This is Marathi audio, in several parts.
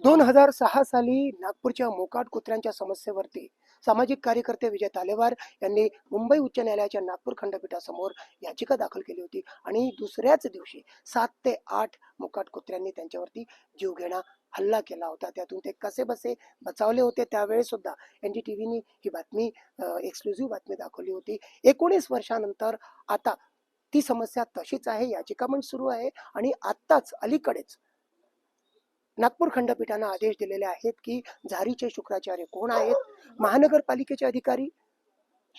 दोन हजार सहा साली नागपूरच्या मोकाट कुत्र्यांच्या समस्येवरती सामाजिक कार्यकर्ते विजय तालेवार यांनी मुंबई उच्च न्यायालयाच्या नागपूर खंडपीठासमोर याचिका दाखल केली होती आणि दुसऱ्याच दिवशी सात ते आठ मोकाट कुत्र्यांनी त्यांच्यावरती जीवघेणा हल्ला केला होता. त्यातून ते कसे बसे बचावले होते त्यावेळेस सुद्धा एन डी टी व्हीनी ही बातमी एक्सक्लुझिव्ह बातमी दाखवली होती. एकोणीस वर्षानंतर आता ती समस्या तशीच आहे याचिका पण सुरू आहे आणि आत्ताच अलीकडेच नागपूर खंडपीठानं आदेश दिलेले आहेत की झारीचे शुक्राचार्य कोण आहेत? महानगरपालिकेचे अधिकारी?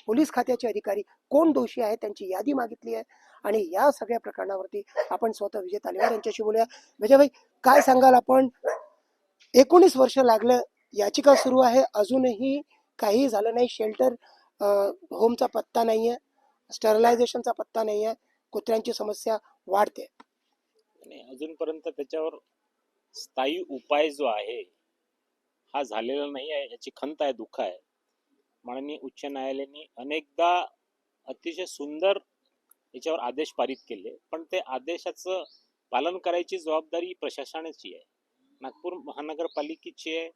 पोलीस खात्याचे अधिकारी? कोण दोषी आहेत? त्यांची यादी मागितली आहे. आणि या सगळ्या प्रकरणावरती आपण स्वतः विजय तालिवार यांच्याशी बोलूया. विजयभाई काय सांगाल आपण? एकोणीस वर्ष लागलं याचिका सुरू आहे. अजूनही काही झालं नाही. शेल्टर होमचा पत्ता नाही आहे स्टरलायझेशनचा पत्ता नाही आहे कुत्र्यांची समस्या वाढते. अजूनपर्यंत त्याच्यावर स्थायी उपाय जो आहे हा झालेला नाही आहे याची खंत आहे दुःख आहे. माननीय उच्च न्यायालयाने अनेकदा अतिशय सुंदर याच्यावर आदेश पारित केले पण ते आदेशाचं पालन करायची जबाबदारी प्रशासनाची आहे. नागपूर महानगरपालिकेची आहे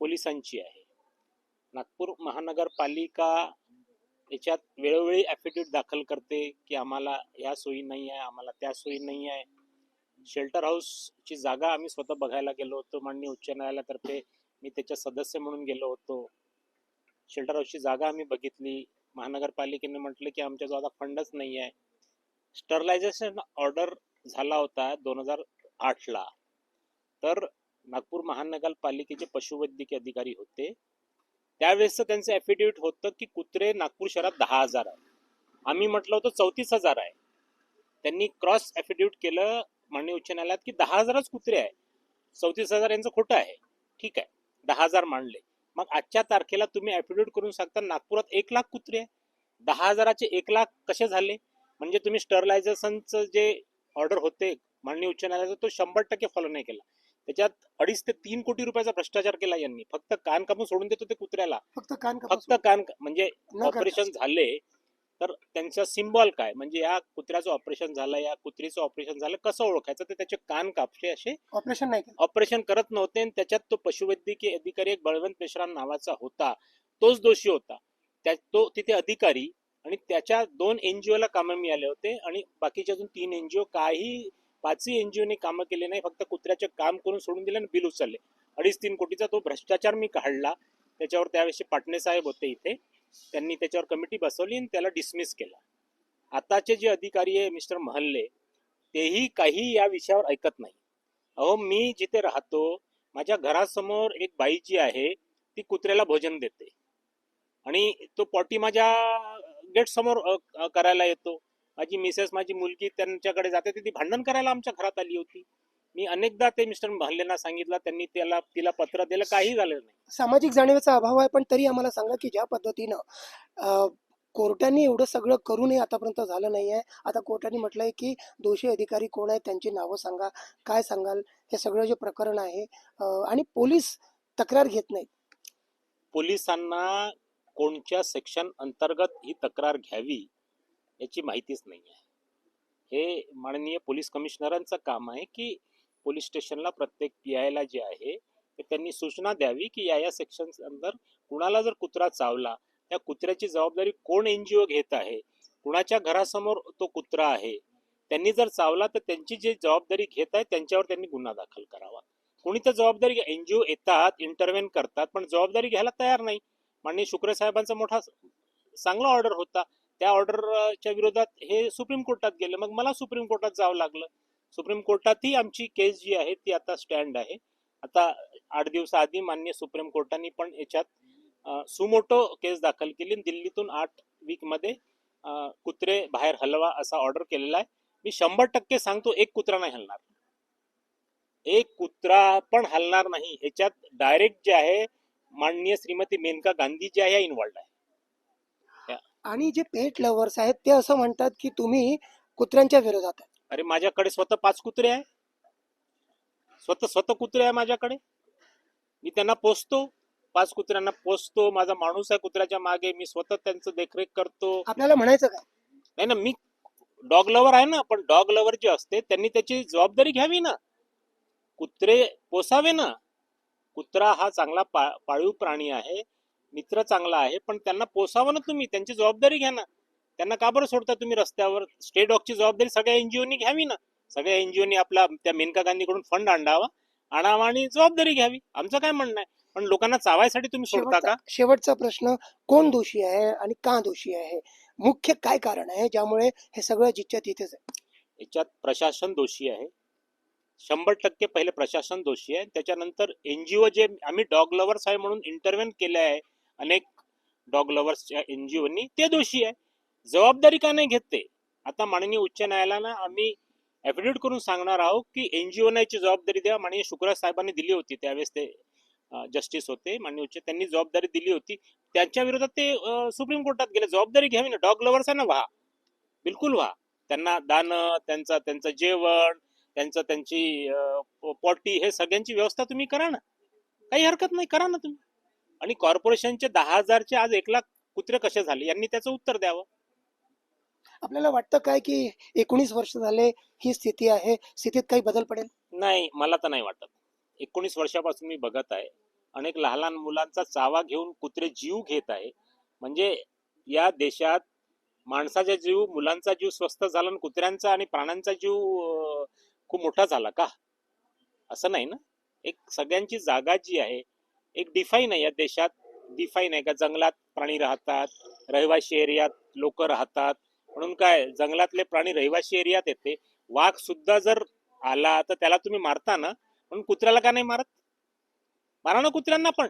पोलिसांची आहे. नागपूर महानगरपालिका याच्यात वेळोवेळी ॲफिडेविट दाखल करते की आम्हाला या सोयी नाही आहे आम्हाला त्या सोयी नाही आहे. शेल्टर हाऊसची जागा आम्ही स्वतः बघायला गेलो होतो. माननीय उच्च न्यायालयातर्फे मी त्याच्या सदस्य म्हणून गेलो होतो. शेल्टर हाऊसची जागा आम्ही बघितली. महानगरपालिकेने म्हटलं की आमच्याजवळ आता फंडच नाही आहे. स्टरलायझेशन ऑर्डर झाला होता दोन हजार आठला. तर नागपूर महानगरपालिकेचे पशुवैद्यकीय अधिकारी होते. त्यावेळेस त्यांचं ॲफिडेविट होतं की कुत्रे नागपूर शहरात दहा हजार आहे. आम्ही म्हटलं होतं चौतीस हजार आहे. त्यांनी क्रॉस ॲफिडेविट केलं. माननीय उच्च न्यायालयात की दहा हजारच कुत्रे आहे चौतीस हजार यांचं खोटं आहे. ठीक आहे. दहा हजार मांडले. मग आजच्या तारखेला तुम्ही ॲफिडेविट करून सांगता नागपुरात एक लाख कुत्रे आहे दहा हजाराचे एक लाख कसे झाले? म्हणजे तुम्ही स्टरलायझेशनचं जे ऑर्डर होते माननीय उच्च न्यायालयाचा तो शंभर टक्के फॉलो नाही केला. त्याच्यात अडीच ते तीन कोटी रुपयाचा भ्रष्टाचार केला यांनी. फक्त कान कापून सोडून देत होते कुत्र्याला. फक्त कान फक्त कान म्हणजे ऑपरेशन. झाले तर त्यांचा सिम्बॉल काय? म्हणजे या कुत्र्याचं ऑपरेशन झालं या कुत्रीचं ऑपरेशन झालं कसं ओळखायचं? तर त्याचे कान कापसे असे ऑपरेशन नाही ऑपरेशन करत नव्हते आणि त्याच्यात तो पशुवैद्यकीय अधिकारी एक बळवंत मेश्राम नावाचा होता. तोच दोषी होता. त्या तो तिथे अधिकारी आणि त्याच्या दोन एनजीओ ला कामं मिळाले होते आणि बाकीचे अजून तीन एनजीओ काही पाचही एनजीओने कामं केले नाही फक्त कुत्र्याचे काम करून सोडून दिले आणि बिल उचलले. अडीच तीन कोटीचा तो भ्रष्टाचार मी काढला. त्याच्यावर त्यावेळेस पाटणे साहेब होते इथे. त्यांनी त्याच्यावर कमिटी बसवली आणि त्याला डिसमिस केला. आताचे जे अधिकारी आहे मिस्टर महल्ले तेही काही या विषयावर ऐकत नाही. अहो मी जिथे राहतो माझ्या घरासमोर एक बाई जी आहे ती कुत्र्याला भोजन देते. आणि तो पॉटी माझ्या गेट समोर करायला येतो. माझी मिसेस माझी मुलगी त्यांच्याकडे जाते ती भांडण करायला आमच्या घरात आली होती. मी अनेकदा ते मिस्टर महल्लेंना सांगितलं त्यांनी त्याला तिला पत्र दिलं काही झालं नाही. सामाजिक जाणीवेचा अभाव आहे पण तरी आम्हाला सांगा की ज्या पद्धतीनं अं, कोर्टाने एवढं सगळं करूनही आतापर्यंत झालं नाही आहे आता कोर्टाने म्हटलंय की दोषी अधिकारी कोण आहेत त्यांची नावं सांगा काय सांगाल हे सगळं जे प्रकरण आहे अं, आणि पोलीस तक्रार घेत नाहीत. पोलिसांना कोणत्या सेक्शन अंतर्गत ही तक्रार घ्यावी याची माहितीच नाही आहे हे माननीय पोलीस कमिशनरांचं काम आहे की पोलीस स्टेशनला प्रत्येक पी आयला जे आहे ते त्यांनी सूचना द्यावी की या या सेक्शन अंदर कुणाला जर कुत्रा चावला त्या कुत्र्याची जबाबदारी कोण एनजीओ घेत आहे? कुणाच्या घरासमोर तो कुत्रा आहे? त्यांनी जर चावला तर त्यांची जी जबाबदारी घेत आहे त्यांच्यावर त्यांनी गुन्हा दाखल करावा. कोणी तर जबाबदारी एनजीओ येतात इंटरव्हेन करतात पण जबाबदारी घ्यायला तयार नाही. माननीय शुक्रे साहेबांचा मोठा चांगला ऑर्डर होता. त्या ऑर्डरच्या विरोधात हे सुप्रीम कोर्टात गेलं. मग मला सुप्रीम कोर्टात जावं लागलं. सुप्रीम कोर्टातही आमची केस जी आहे ती आता स्टँड आहे. आता आठ दिवसाआधी मान्य सुप्रीम कोर्टाने पण याच्यात सुमोटो केस दाखल केली. दिल्लीतून आठ वीकमध्ये कुत्रे बाहेर हलवा असा ऑर्डर केलेला आहे. मी शंभर टक्के सांगतो एक कुत्रा नाही हलणार. एक कुत्रा पण हलणार नाही. याच्यात डायरेक्ट जे आहे माननीय श्रीमती मेनका गांधी जे आहे इन्वॉल्ड आहे. आणि जे पेट लव्हर्स आहेत ते असं म्हणतात की तुम्ही कुत्र्यांच्या विरोधात आहे. अरे माझ्याकडे स्वतः पाच कुत्रे आहे. स्वतः स्वतः कुत्रे आहे माझ्याकडे. मी त्यांना पोसतो. पाच कुत्र्यांना पोसतो. माझा माणूस आहे कुत्र्याच्या मागे. मी स्वतः त्यांचं देखरेख करतो. आपल्याला म्हणायचं काय? नाही ना मी डॉग लवर आहे ना पण डॉग लवर जे असते त्यांनी त्याची जबाबदारी घ्यावी ना. कुत्रे पोसावे ना. कुत्रा हा चांगला पा पाळीव प्राणी आहे. मित्र चांगला आहे पण त्यांना पोसावं ना तुम्ही. त्यांची जबाबदारी घ्या ना. त्यांना का बरं सोडता तुम्ही रस्त्यावर? स्टे डॉगची जबाबदारी सगळ्या एनजीओनी घ्यावी ना? सगळ्या एनजीओनी आपला त्या मेनका गांधीकडून फंड आणावा आणावा आणि जबाबदारी घ्यावी. आमचं काय म्हणणं आहे? पण लोकांना चावायसाठी तुम्ही सोडता का? शेवटचा प्रश्न कोण दोषी आहे आणि का दोषी आहे? मुख्य काय कारण आहे ज्यामुळे हे सगळं जिच्च्या तिथेच आहे? याच्यात प्रशासन दोषी आहे. शंभर टक्के पहिले प्रशासन दोषी आहे. त्याच्यानंतर एनजीओ जे आम्ही डॉग लवर्स आहे म्हणून इंटरव्हेन केले आहे. अनेक डॉग लवर्सच्या एनजीओनी ते दोषी आहे. जबाबदारी का नाही घेत ते? आता माननीय उच्च न्यायालयानं आम्ही ऍफिडेविट करून सांगणार आहोत की एनजीओ याची जबाबदारी द्या. माननीय शुक्राज साहेबांनी दिली होती त्यावेळेस ते जस्टिस होते. माननीय उच्च त्यांनी जबाबदारी दिली होती. त्यांच्या विरोधात ते सुप्रीम कोर्टात गेले. जबाबदारी घ्यावी ना. डॉग लव्हर्स आहे ना व्हा. बिलकुल व्हा. त्यांना दाणं त्यांचं त्यांचं जेवण त्यांचं त्यांची पॉटी हे सगळ्यांची व्यवस्था तुम्ही करा ना. काही हरकत नाही. करा ना तुम्ही. आणि कॉर्पोरेशनचे दहा हजारचे आज एक लाख कुत्रे कसे झाले? यांनी त्याचं उत्तर द्यावं. आपल्याला वाटतं काय की एकोणीस वर्ष झाले ही स्थिती आहे? स्थितीत काही बदल पडेल? नाही मला तर नाही वाटत. एकोणीस वर्षापासून मी बघत आहे. अनेक लहान लहान मुलांचा चावा घेऊन कुत्रे जीव घेत आहे. म्हणजे या देशात माणसाचा जीव मुलांचा जीव स्वस्त झाला आणि कुत्र्यांचा आणि प्राण्यांचा जीव खूप मोठा झाला का? असं नाही ना? एक सगळ्यांची जागा जी आहे एक डिफाईन आहे या देशात. डिफाईन आहे का? जंगलात प्राणी राहतात रहिवाशी एरियात लोक राहतात. म्हणून काय जंगलातले प्राणी रहिवासी एरियात येते. वाघ सुद्धा जर आला तर त्याला तुम्ही मारता ना? म्हणून कुत्र्याला का नाही मारत? मारा ना कुत्र्यांना पण.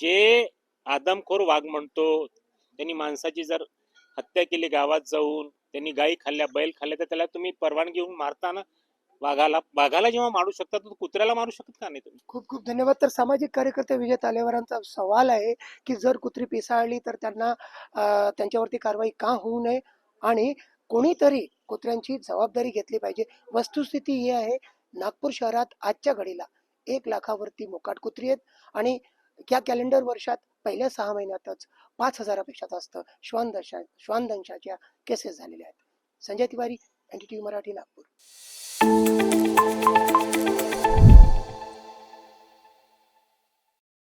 जे आदमखोर वाघ म्हणतो त्यांनी माणसाची जर हत्या केली गावात जाऊन त्यांनी गायी खाल्ल्या बैल खाल्ल्या तर त्याला तुम्ही परवानगी घेऊन मारता ना? वाघाला वाघाला जेव्हा मारू शकता तर कुत्र्याला मारू शकत का नाही तुम्ही? खूप खूप धन्यवाद. तर सामाजिक कार्यकर्ते विजय तालेवारांचा सवाल आहे की जर कुत्री पिसाळली तर त्यांना अं, त्यांच्यावरती कारवाई का होऊ नये? आणि कोणीतरी कुत्र्यांची जबाबदारी घेतली पाहिजे? वस्तुस्थिती ही आहे नागपूर शहरात आजच्या घडीला. एक लाखावरती मोकाट कुत्री आहेत आणि या कॅलेंडर वर्षात पहिल्या सहा महिन्यातच पाच हजारापेक्षा जास्त श्वानदशा श्वानदंशाच्या केसेस झालेल्या आहेत. Sanjay Tiwari N T Marathi Nagpur. Thank you.